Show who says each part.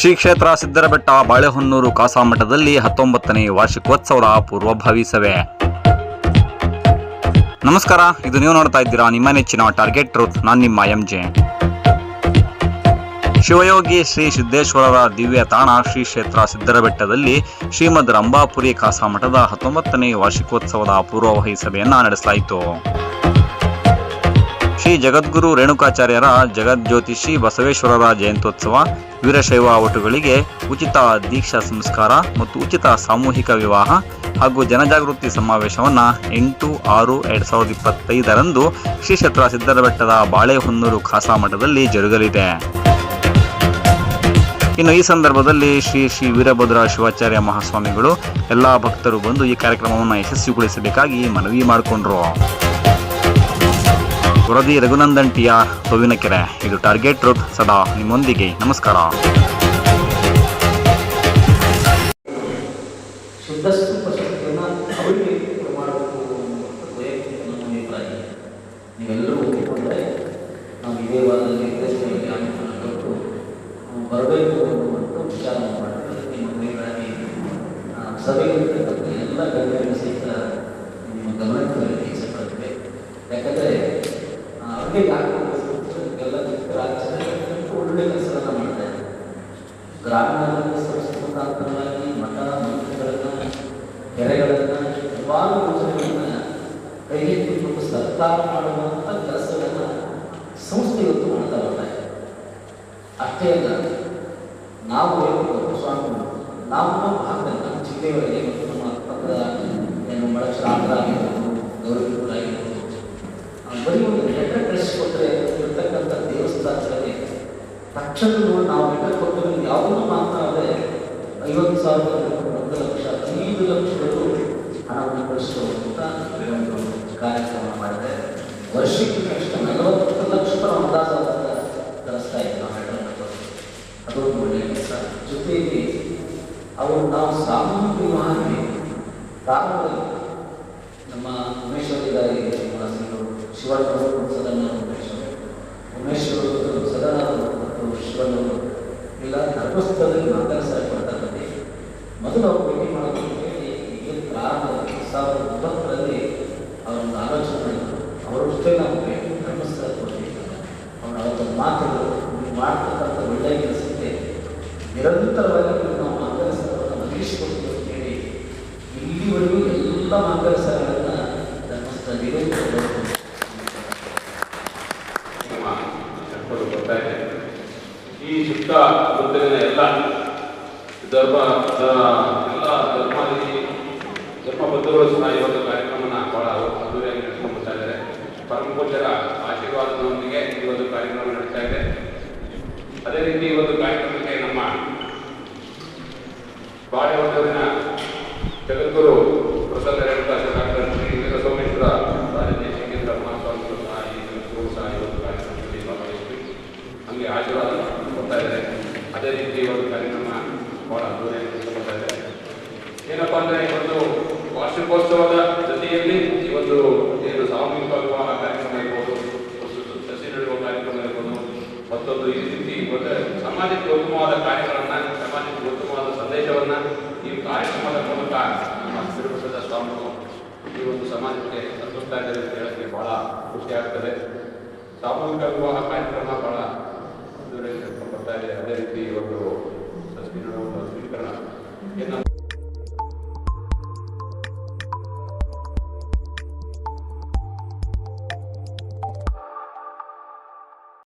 Speaker 1: ಶ್ರೀ ಕ್ಷೇತ್ರ ಸಿದ್ದರಬೆಟ್ಟ ಬಾಳೆಹೊನ್ನೂರು ಕಾಸಾಮಠದಲ್ಲಿ ಹತ್ತೊಂಬತ್ತನೇ ವಾರ್ಷಿಕೋತ್ಸವದ ಪೂರ್ವಭಾವಿ ಸಭೆ ನಮಸ್ಕಾರ, ಇದು ನೀವು ನೋಡ್ತಾ ಇದ್ದೀರಾ ನಿಮ್ಮ ನೆಚ್ಚಿನ ಟಾರ್ಗೆಟ್ ಟ್ರೂತ್ ನಾನು ನಿಮ್ಮ ಎಂ ಜೆ ಶಿವಯೋಗಿ ಶ್ರೀ ಸಿದ್ದೇಶ್ವರರ ದಿವ್ಯ ತಾಣ ಶ್ರೀ ಕ್ಷೇತ್ರ ಸಿದ್ದರಬೆಟ್ಟದಲ್ಲಿ ಶ್ರೀಮದ್ ರಂಭಾಪುರಿ ಕಾಸಾಮಠದ ಹತ್ತೊಂಬತ್ತನೇ ವಾರ್ಷಿಕೋತ್ಸವದ ಪೂರ್ವವಹಿ ಸಭೆಯನ್ನು ನಡೆಸಲಾಯಿತು. ಶ್ರೀ ಜಗದ್ಗುರು ರೇಣುಕಾಚಾರ್ಯರ ಜಗಜ್ಯೋತಿಷಿ ಬಸವೇಶ್ವರರ ಜಯಂತ್ಯೋತ್ಸವ ವೀರಶೈವ ಒಟುಗಳಿಗೆ ಉಚಿತ ದೀಕ್ಷಾ ಸಂಸ್ಕಾರ ಮತ್ತು ಉಚಿತ ಸಾಮೂಹಿಕ ವಿವಾಹ ಹಾಗೂ ಜನಜಾಗೃತಿ ಸಮಾವೇಶವನ್ನು ಎಂಟು ಆರು ಎರಡು ಸಾವಿರದ ಇಪ್ಪತ್ತೈದರಂದು ಶ್ರೀ ಕ್ಷೇತ್ರ ಸಿದ್ದರಬೆಟ್ಟದ ಬಾಳೆಹೊನ್ನೂರು ಖಾಸಾ ಮಠದಲ್ಲಿ ಜರುಗಲಿದೆ. ಇನ್ನು ಈ ಸಂದರ್ಭದಲ್ಲಿ ಶ್ರೀ ಶ್ರೀ ವೀರಭದ್ರ ಶಿವಾಚಾರ್ಯ ಮಹಾಸ್ವಾಮಿಗಳು ಎಲ್ಲ ಭಕ್ತರು ಬಂದು ಈ ಕಾರ್ಯಕ್ರಮವನ್ನು ಯಶಸ್ವಿಗೊಳಿಸಬೇಕಾಗಿ ಮನವಿ ಮಾಡಿಕೊಂಡ್ರು. ವರದಿ ರಘುನಂದನ್ ಟಿ ಆರ್ ಕೆರೆ ಇದು ಟಾರ್ಗೆಟ್ ರೂಟ್. ಸದಾ ನಿಮ್ಮೊಂದಿಗೆ. ನಮಸ್ಕಾರ.
Speaker 2: ಬರಬೇಕು ಸಭೆಗಿರ್ತಕ್ಕಂಥ ಎಲ್ಲ ಗಣ್ಯರ ಸಹಿತ ನಿಮ್ಮ ಗಮನಕ್ಕೆ ಇಷ್ಟಪಡ್ತೇವೆ ಯಾಕಂದರೆ ಅವ್ರಿಗೆ ಯಾಕೆ ಎಲ್ಲ ರಾಜ್ಯದಲ್ಲಿ ಒಳ್ಳೆ ಕೆಲಸವನ್ನು ಮಾಡ್ತಾರೆ ಗ್ರಾಮೀಣಾಭಿವೃದ್ಧಿ ಸಂಸ್ಥೆ ಮುಖಾಂತರವಾಗಿ ಮಠ ಮಂದಿರಗಳನ್ನು ಕೆರೆಗಳನ್ನು ಹಲವಾರು ಯೋಜನೆಗಳನ್ನು ಕೈಗೆತ್ತಿಕೊಂಡು ಸರ್ಕಾರ ಮಾಡುವಂಥ ಕೆಲಸಗಳನ್ನು ಸಂಸ್ಥೆ ಇವತ್ತು ಮಾಡ್ತಾ ಬರ್ತಾ ಇದೆ ಅಷ್ಟೇ ಅಲ್ಲ ನಾವು ವೈಯಕ್ತಿಕ ಸ್ವಾಮಿ ನಾವು ನಮ್ಮ ಭಾಗದಲ್ಲಿ ನಮ್ಮ ಜಿಲ್ಲೆಯವರಿಗೆ ಮತ್ತು ನಮ್ಮ ಅಕ್ಕಪಕ್ಕದ ಏನು ಆಗಿರ್ಬೋದು ಆ, ಬರೀ ಒಂದು ಲೆಟರ್ ಕಳಿಸಿಕೊಟ್ರೆ ಇರ್ತಕ್ಕಂಥ ದೇವಸ್ಥಾನಗಳಲ್ಲಿ ತಕ್ಷಣ ನಾವು ಲೆಟರ್ ಕೊಟ್ಟು ಯಾವುದನ್ನು ಮಾತನಾಡದೆ ಐವತ್ತು ಸಾವಿರ ಒಂದು ಲಕ್ಷ, ಐದು ಲಕ್ಷಗಳು ಹಣವನ್ನು ಕಳಿಸುವಂಥ ಒಂದು ಕಾರ್ಯಕ್ರಮ ಮಾಡಿದೆ. ವರ್ಷಕ್ಕೆ ಕನಿಷ್ಠ ನಲವತ್ತು ಲಕ್ಷ ಅನುದಾನ ಕಳಿಸ್ತಾ ಇದ್ದ ನಾವು ಅದೊಂದು ಒಳ್ಳೆಯ ಕೆಲಸ. ಜೊತೆಗೆ ಅವರು ನಾವು ಸಾಮೂಹಿಕ ವಿವಾಹಕ್ಕೆ ಪ್ರಾರಂಭದಲ್ಲಿ ನಮ್ಮ ಉಮೇಶ್ವರಿಗಾರಿಗೆ ಶ್ರೀನಿವಾಸರು ಶಿವಣ್ಣವರು ಸದನ ಉಮೇಶ್ವರು ಸದನ ಮತ್ತು ಶಿವನು ಇಲ್ಲ ಧರ್ಮಸ್ಥಳದಲ್ಲಿ ಮಾತಾಡಿಸ್ತಾ ಕೊಡ್ತಾರೆ ಮೊದಲು ಅವರು ಭೇಟಿ ಮಾಡೋದು ಹೇಳಿ ಏನು ಪ್ರಾರಂಭದಲ್ಲಿ ಸಾವಿರದ ಒಂಬತ್ತರಲ್ಲಿ ಅವರನ್ನು ಆಲೋಚನೆ ಮಾಡಿದ್ರು ಅವರಷ್ಟೇ ನಾವು ಭೇಟಿ ಧರ್ಮಸ್ಥಳ ಕೊಡ್ತೀವಿ ಅವರ ಅವರ ಮಾತುಗಳು ಮಾಡ್ತಕ್ಕಂಥ ಒಳ್ಳೆಯ ಕೆಲಸಕ್ಕೆ ನಿರಂತರವಾಗಿ ನಾವು ನಾವು ಮಾತಾಡಿಸ್ತವನ್ನು ಒದಗಿಸಿಕೊಡ್ತೀವಿ ಅಂತ ಹೇಳಿ ಇಲ್ಲಿವರೆಗೂ ಎಲ್ಲ ಮಾತಾಡಿಸಗಳನ್ನು ಧರ್ಮಸ್ಥಳದಲ್ಲಿ
Speaker 3: ನಮ್ಮ ಶಕ್ತರು ಬರ್ತಾ ಇದೆ ಸುತ್ತ ವೃತ್ತಿನ ಎಲ್ಲ ಧರ್ಮ ಎಲ್ಲ ಧರ್ಮದಲ್ಲಿ ಧರ್ಮ ಬದ್ಧಗಳು ಸಹ ಈ ಒಂದು ಕಾರ್ಯಕ್ರಮನ ಬಹಳ ಅದ್ದೂರಿಯಾಗಿ ನಡೆಸ್ಕೊಂಡು ಬರ್ತಾ ಇದ್ದಾರೆ. ಪರಮ ಆಶೀರ್ವಾದದೊಂದಿಗೆ ಈ ಒಂದು ಕಾರ್ಯಕ್ರಮ ನಡೀತಾ ಇದೆ. ಅದೇ ರೀತಿ ಈ ಒಂದು ಕಾರ್ಯಕ್ರಮಕ್ಕೆ ನಮ್ಮ ಬಾಳೆಹೊನ್ನೂರಿನ ಜಗದ್ಗುರು ಏನಪ್ಪ ಈ ಇವತ್ತು ವಾರ್ಷಿಕೋತ್ಸವದ ಜೊತೆಯಲ್ಲಿ ಈ ಒಂದು ಏನು ಸಾಮೂಹಿಕ ವಿವಾಹ ಕಾರ್ಯಕ್ರಮ ಇರ್ಬೋದು ಸಸಿ ನೆಡುವ ಕಾರ್ಯಕ್ರಮ ಇರ್ಬೋದು, ಮತ್ತೊಂದು ಈ ರೀತಿ ಒಂದು ಸಮಾಜಕ್ಕೆ ಉತ್ತಮವಾದ ಕಾರ್ಯಗಳನ್ನು ಸಮಾಜಕ್ಕೆ ಉತ್ತಮವಾದ ಸಂದೇಶವನ್ನ ಈ ಕಾರ್ಯಕ್ರಮದ ಮೂಲಕ ನಮ್ಮ ಶ್ರೀಪಟ್ಟದ ಸ್ವಾಮಿಗಳು ಈ ಒಂದು ಸಮಾಜಕ್ಕೆ ಸಂತುಷ್ಟ ಇದ್ದಾರೆ ಅಂತ ಹೇಳಕ್ಕೆ ಬಹಳ ಖುಷಿ ಆಗ್ತದೆ. ಸಾಮೂಹಿಕ ವಿವಾಹ ಕಾರ್ಯಕ್ರಮ ಬಹಳ ಬರ್ತಾ ಇದೆ. ಅದೇ ರೀತಿ ಒಂದು ಸಸ್ತಿ ಸ್ವೀಕರಣ. ಏನಂತ